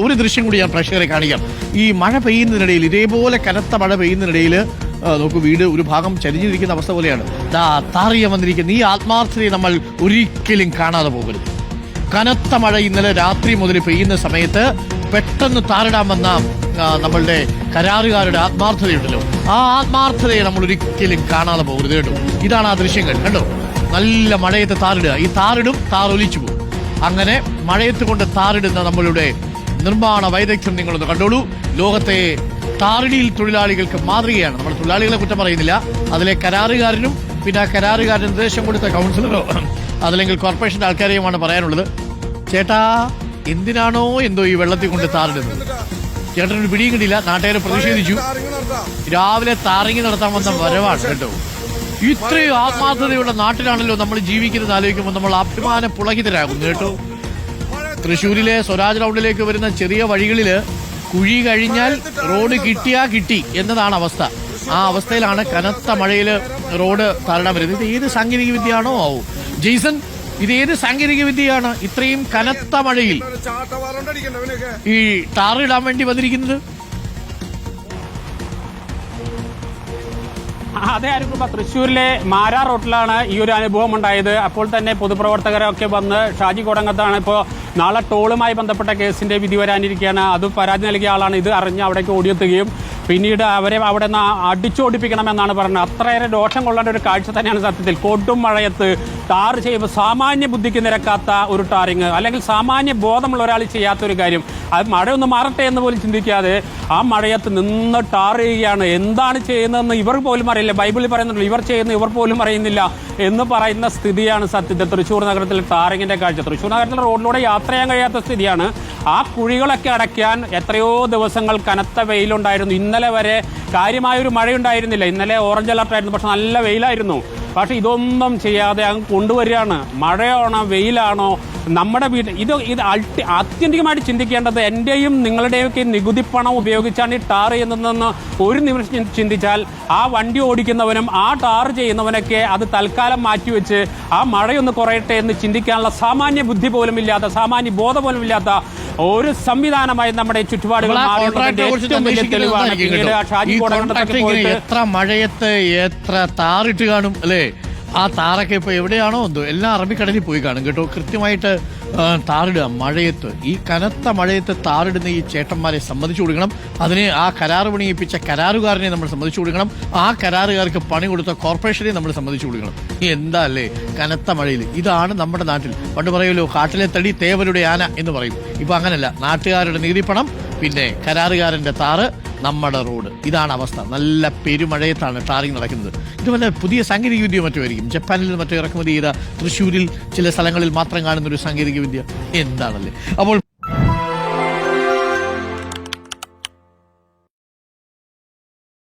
ഒരു ദൃശ്യം കൂടി ഞാൻ പ്രേക്ഷകരെ കാണിക്കാം. ഈ മഴ പെയ്യുന്നതിനിടയിൽ ഇതേപോലെ കനത്ത മഴ പെയ്യുന്നതിനിടയിൽ നോക്കൂ വീട് ഒരു ഭാഗം ചരിഞ്ഞിരിക്കുന്ന അവസ്ഥ പോലെയാണ്. ദാ താറിയ വന്നിരിക്കുന്ന. ഈ ആത്മാർത്ഥതയെ നമ്മൾ ഒരിക്കലും കാണാതെ പോകരുത്. കനത്ത മഴ ഇന്നലെ രാത്രി മുതൽ പെയ്യുന്ന സമയത്ത് പെട്ടെന്ന് താറിടാൻ വന്ന നമ്മളുടെ കരാറുകാരുടെ ആത്മാർത്ഥതയുണ്ടല്ലോ. ആ ആത്മാർത്ഥതയെ നമ്മൾ ഒരിക്കലും കാണാതെ പോകരുത് കേട്ടോ. ഇതാണ് ആ ദൃശ്യങ്ങൾ കണ്ടോ? നല്ല മഴയത്ത് താറിടുക. ഈ താറിടും താറൊലിച്ചു പോകും. അങ്ങനെ മഴയത്ത് കൊണ്ട് താറിടുന്ന നമ്മളുടെ നിർമ്മാണ വൈദഗ്ധ്യം നിങ്ങളൊന്ന് കണ്ടോളൂ. ലോകത്തെ താറിടിയിൽ തൊഴിലാളികൾക്ക് മാതൃകയാണ്. നമ്മൾ തൊഴിലാളികളെ കുറ്റം പറയുന്നില്ല. അതിലെ കരാറുകാരനും പിന്നെ ആ കരാറുകാരൻ നിർദ്ദേശം കൊടുത്ത കൗൺസിലറോ അതല്ലെങ്കിൽ കോർപ്പറേഷന്റെ ആൾക്കാരെയുമാണ് പറയാനുള്ളത്. ചേട്ടാ എന്തിനാണോ എന്തോ ഈ വെള്ളത്തിൽ കൊണ്ട് താറിടുന്നത് ചേട്ടനൊരു പിടിയും കിട്ടിയില്ല നാട്ടുകാരെ പ്രതിഷേധിച്ചു. രാവിലെ താറിങ്ങി നടത്താൻ വന്ന വരവാണ് കേട്ടോ. ഇത്രയും ആത്മാർത്ഥതയുള്ള നാട്ടിലാണല്ലോ നമ്മൾ ജീവിക്കുന്നത് ആലോചിക്കുമ്പോൾ നമ്മൾ അഭിമാന പുളകിതരാകുന്നു കേട്ടോ. തൃശ്ശൂരിലെ സ്വരാജ് റൗണ്ടിലേക്ക് വരുന്ന ചെറിയ വഴികളിൽ കുഴി കഴിഞ്ഞാൽ റോഡ് കിട്ടിയാ കിട്ടി എന്നതാണ് അവസ്ഥ. ആ അവസ്ഥയിലാണ് കനത്ത മഴയിൽ റോഡ് തരണം വരുന്നത്. ഇത് ഏത് സാങ്കേതിക വിദ്യയാണോ ആവും. ജെയ്സൺ ഇത് ഏത് സാങ്കേതിക വിദ്യയാണ് ഇത്രയും കനത്ത മഴയിൽ ഈ ടാർ ഇടാൻ വേണ്ടി വന്നിരിക്കുന്നത്? അതെ ആയിരിക്കും തൃശ്ശൂരിലെ മാരാ റോട്ടിലാണ് ഈ ഒരു അനുഭവം ഉണ്ടായത്. അപ്പോൾ തന്നെ പൊതുപ്രവർത്തകരൊക്കെ വന്ന് ഷാജി കൊടങ്ങത്താണ് ഇപ്പോൾ നാളെ ടോളുമായി ബന്ധപ്പെട്ട കേസിന്റെ വിധി വരാനിരിക്കുകയാണ്. അത് പരാതി നൽകിയ ആളാണ്. ഇത് അറിഞ്ഞ് അവിടേക്ക് ഓടിയെത്തുകയും പിന്നീട് അവരെ അവിടെ നിന്ന് അടിച്ചോടിപ്പിക്കണമെന്നാണ് പറഞ്ഞത്. അത്രയേറെ രോഷം കൊള്ളേണ്ട ഒരു കാഴ്ച തന്നെയാണ് സത്യത്തിൽ. കൊടും മഴയത്ത് ടാർ ചെയ്യുമ്പോൾ സാമാന്യ ബുദ്ധിക്ക് നിരക്കാത്ത ഒരു ടാറിങ് അല്ലെങ്കിൽ സാമാന്യ ബോധമുള്ള ഒരാൾ ചെയ്യാത്ത ഒരു കാര്യം. അത് മഴയൊന്ന് മാറട്ടെ എന്ന് പോലും ചിന്തിക്കാതെ ആ മഴയത്ത് നിന്ന് ടാർ ചെയ്യുകയാണ് എന്താണ് ചെയ്യുന്നതെന്ന് ഇവർ പോലും അറിയില്ല. ബൈബിളിൽ പറയുന്നുണ്ട് ഇവർ ചെയ്യുന്ന ഇവർ പോലും അറിയുന്നില്ല എന്ന് പറയുന്ന സ്ഥിതിയാണ് സത്യത്തിൽ. തൃശ്ശൂർ നഗരത്തിലെ ടാറിങ്ങിന്റെ കാഴ്ച. തൃശ്ശൂർ നഗരത്തിലെ റോഡിലൂടെ യാത്ര ചെയ്യാൻ കഴിയാത്ത സ്ഥിതിയാണ് ആ കുഴികളൊക്കെ അടയ്ക്കാൻ എത്രയോ ദിവസങ്ങൾ കനത്ത വെയിലുണ്ടായിരുന്നു. ഇന്നലെ വരെ കാര്യമായൊരു മഴയുണ്ടായിരുന്നില്ല. ഇന്നലെ ഓറഞ്ച് അലർട്ടായിരുന്നു പക്ഷെ നല്ല വെയിലായിരുന്നു. പക്ഷെ ഇതൊന്നും ചെയ്യാതെ അങ്ങ് കൊണ്ടുവരികയാണ്. മഴയാണോ വെയിലാണോ നമ്മുടെ വീട് ഇത് ഇത് അൾട്ടി ആത്യന്തികമായിട്ട് ചിന്തിക്കേണ്ടത് എന്റെയും നിങ്ങളുടെയൊക്കെ നികുതി പണം ഉപയോഗിച്ചാണ് ഈ ടാർ ചെയ്യുന്നതെന്ന് ഒരു നിമിഷം ചിന്തിച്ചാൽ ആ വണ്ടി ഓടിക്കുന്നവനും ആ ടാർ ചെയ്യുന്നവനൊക്കെ അത് തൽക്കാലം മാറ്റിവെച്ച് ആ മഴയൊന്ന് കുറയട്ടെ എന്ന് ചിന്തിക്കാനുള്ള സാമാന്യ ബുദ്ധി പോലും ഇല്ലാത്ത സാമാന്യ ബോധം പോലും ഇല്ലാത്ത ഒരു സംവിധാനമായി നമ്മുടെ ചുറ്റുപാടുകൾ എത്ര മഴയത്ത് എത്ര താറിട്ട് കാണും അല്ലേ? ആ താറൊക്കെ ഇപ്പൊ എവിടെയാണോ എന്തോ എല്ലാം അറബിക്കടലിൽ പോയി കാണും കേട്ടോ. കൃത്യമായിട്ട് താറിടുക മഴയത്ത് ഈ കനത്ത മഴയത്ത് താറിടുന്ന ഈ ചേട്ടന്മാരെ സമ്മതിച്ചു കൊടുക്കണം. അതിനെ ആ കരാറ് പണിയിപ്പിച്ച കരാറുകാരനെ നമ്മൾ സമ്മതിച്ചു കൊടുക്കണം. ആ കരാറുകാർക്ക് പണി കൊടുത്ത കോർപ്പറേഷനെ നമ്മൾ സമ്മതിച്ചു കൊടുക്കണം. എന്താ അല്ലേ? കനത്ത മഴയിൽ ഇതാണ് നമ്മുടെ നാട്ടിൽ. പണ്ട് പറയുമല്ലോ കാട്ടിലെ തടി തേവരുടെ ആന എന്ന് പറയും. ഇപ്പൊ അങ്ങനല്ല. നാട്ടുകാരുടെ നികുതി പണം പിന്നെ കരാറുകാരന്റെ താറ് നമ്മുടെ റോഡ്. ഇതാണ് അവസ്ഥ. നല്ല പെരുമഴയത്താണ് ടാറിങ് നടക്കുന്നത്. ഇത് വല്ല പുതിയ സാങ്കേതിക വിദ്യ ജപ്പാനിൽ മറ്റോ ഇറക്കുമതി ചെയ്ത തൃശ്ശൂരിൽ ചില സ്ഥലങ്ങളിൽ മാത്രം കാണുന്ന ഒരു സാങ്കേതിക വിദ്യ. എന്താണല്ലേ? അപ്പോൾ